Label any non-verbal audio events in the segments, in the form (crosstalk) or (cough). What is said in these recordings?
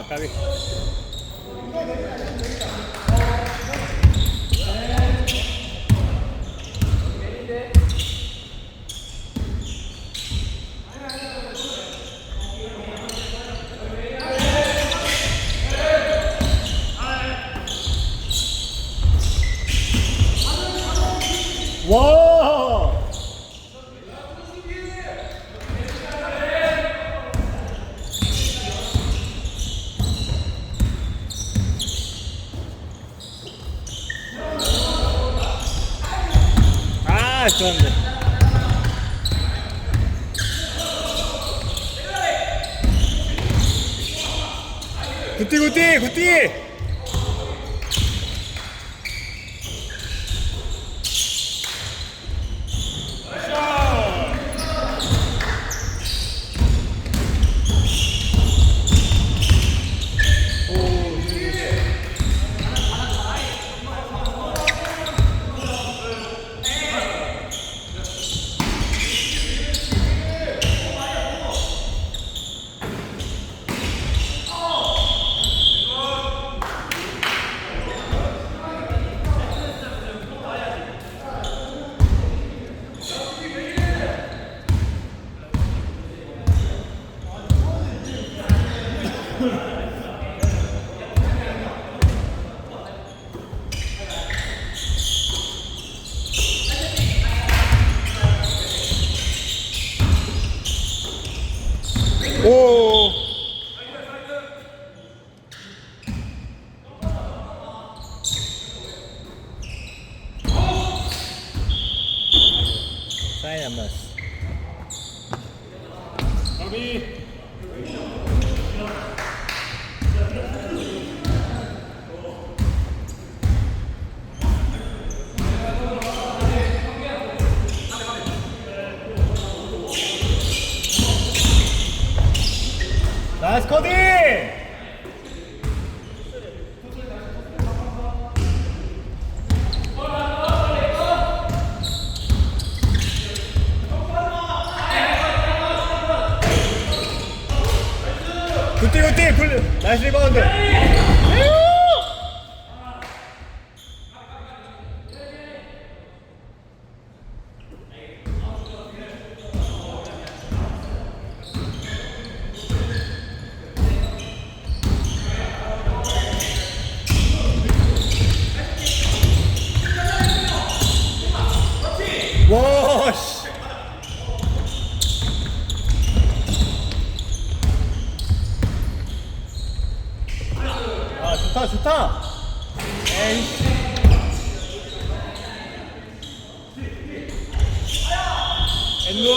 아까비 와 아, 좋았네. 굿띠, 굿띠, 굿띠! 오. 사인 안 맞았어. 나이스 코디! 굿띠 굿띠 굴 나이스 리바운드 와 씨. 아 좋다 좋다. 에이씨 엔도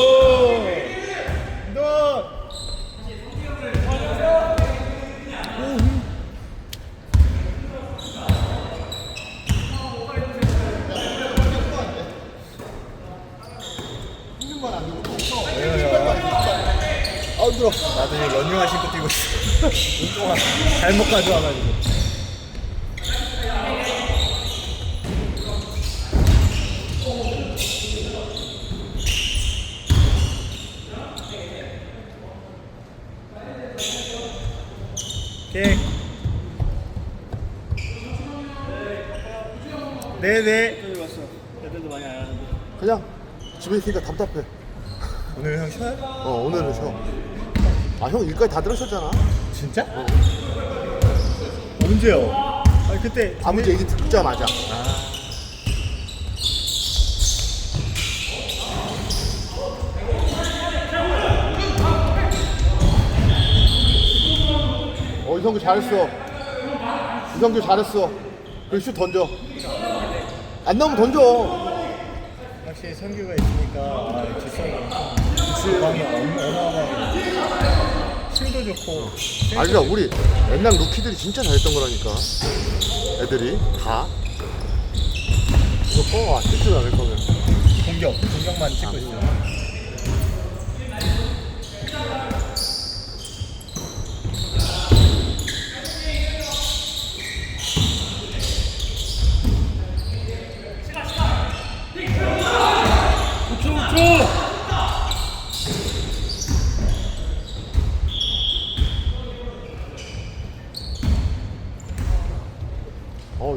엔도 아 힘들어 나도 지금 러닝화 신고 뛰고 있어. (laughs) 운동화. 잘못 가져와가지고 오케이 네네 왔어. 애들도 많이 안 하는데. 그냥 집에 있으니까 답답해. 오늘 형 쉬어요? 어 오늘은 쉬어. 아 형 일까지 다 들으셨잖아. 진짜? 언제요? 아니 그때 아무지 얘기 듣자마자. 어 이성규 잘했어. 이성규 잘했어. 그슛 던져. 안 나오면 던져. 확실히 성규가 있으니까 아, 주방이 어마어마하게 힘도 좋고 아니라 우리 옛날 루키들이 진짜 잘했던 거라니까. 애들이 다. 이거 꺼. 찍지도 않을 거면. 공격 공격만 찍고 있어.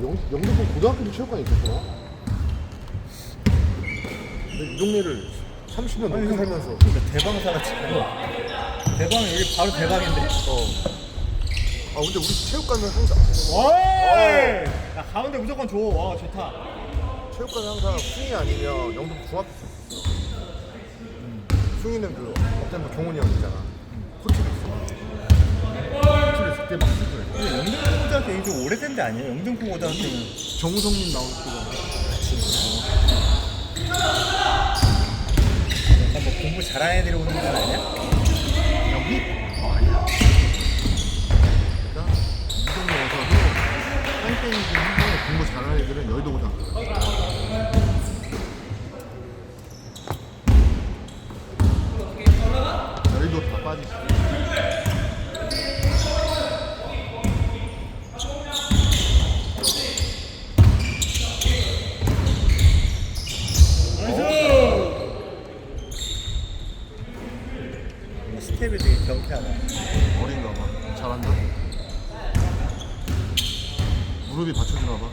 영, 영등포 고등학교도 체육관이 있었구나. 근데 이 동네를 30년 아니, 넘게 형, 살면서 그러니까 대방사가 지금 대방 여기 바로 대방인데. 어. 아 근데 우리 체육관은 항상 와! 야 가운데 무조건 줘. 와 좋다. 체육관은 항상 숭이 아니면 영등포 중학교. 숭이는 그 어떤 경훈이 형 있잖아. 코치도 있어. 코치를 그때 막 쓰고 그래. 근데 영등포 고등학교 데 아니에요? 영등포 고등학교는 정우성님 나올 때가 약간 뭐 공부 잘하는 애들이 오는 건 아니야? 여기? 어 아니야. 그러니까 이 동네 와서도 땡땡이들 한 번에 공부 잘하는 애들은 여의도 고등학교. 여의도 다 빠지지. 뭔가 스텝이 되게 경쾌하다. 어린가 봐. 잘한다. 무릎이 받쳐주나 봐.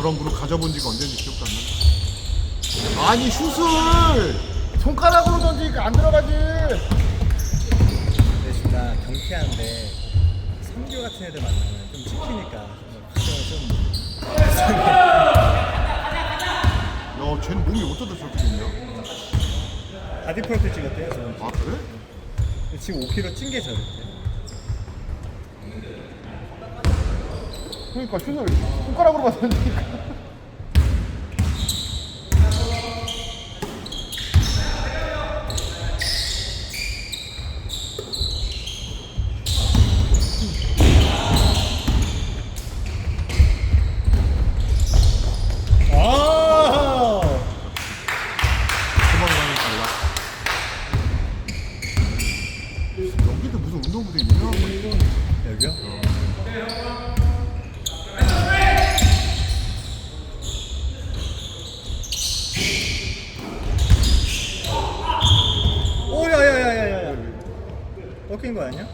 저런 무릎 가져본 지가 언제인지 기억도 안 난다. 아니 슛을 손가락으로 던지니까 안 들어가지. 근데 진짜 경쾌한데 삼교 같은 애들 만나면 좀 찍히니까 좀 야, 쟤는 몸이 어쩌다 저렇게 됐냐? 바디 프로필 찍었대요 저는. 아 그래? 지금 5kg 찐 게 저렇대. 그러니까 슛을 손가락으로만 던지니까. 아! 소방관이 달라. 여기도 무슨 운동부대 유명한 거 이거. 여기요? 오, 야야야야야. 꺾인 거 아니야?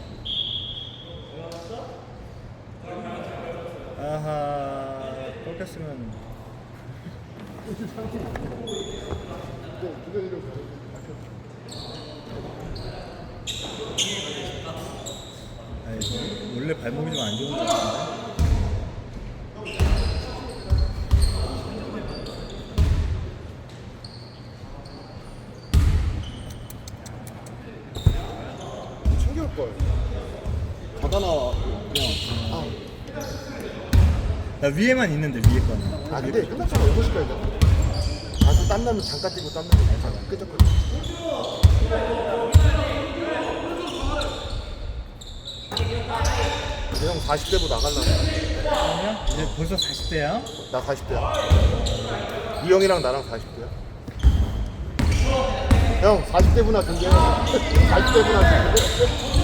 아하, 꺾였으면 아니, 원래 발목이 좀 안 좋은 것 같은데. 바다나 그냥 아, 나 위에만 있는데 위에 거는. 아 근데 끝났잖아 6시까지. 가서 땀 나면 잠깐 뛰고 땀 나면 괜찮아. 끄적끄적. 근데 형 40대로 나갈라고. 아니야? 이제 벌써 40대야? 나 40대야. 이 형이랑 나랑 40대야. 형 40대구나 근데 40대구나 근데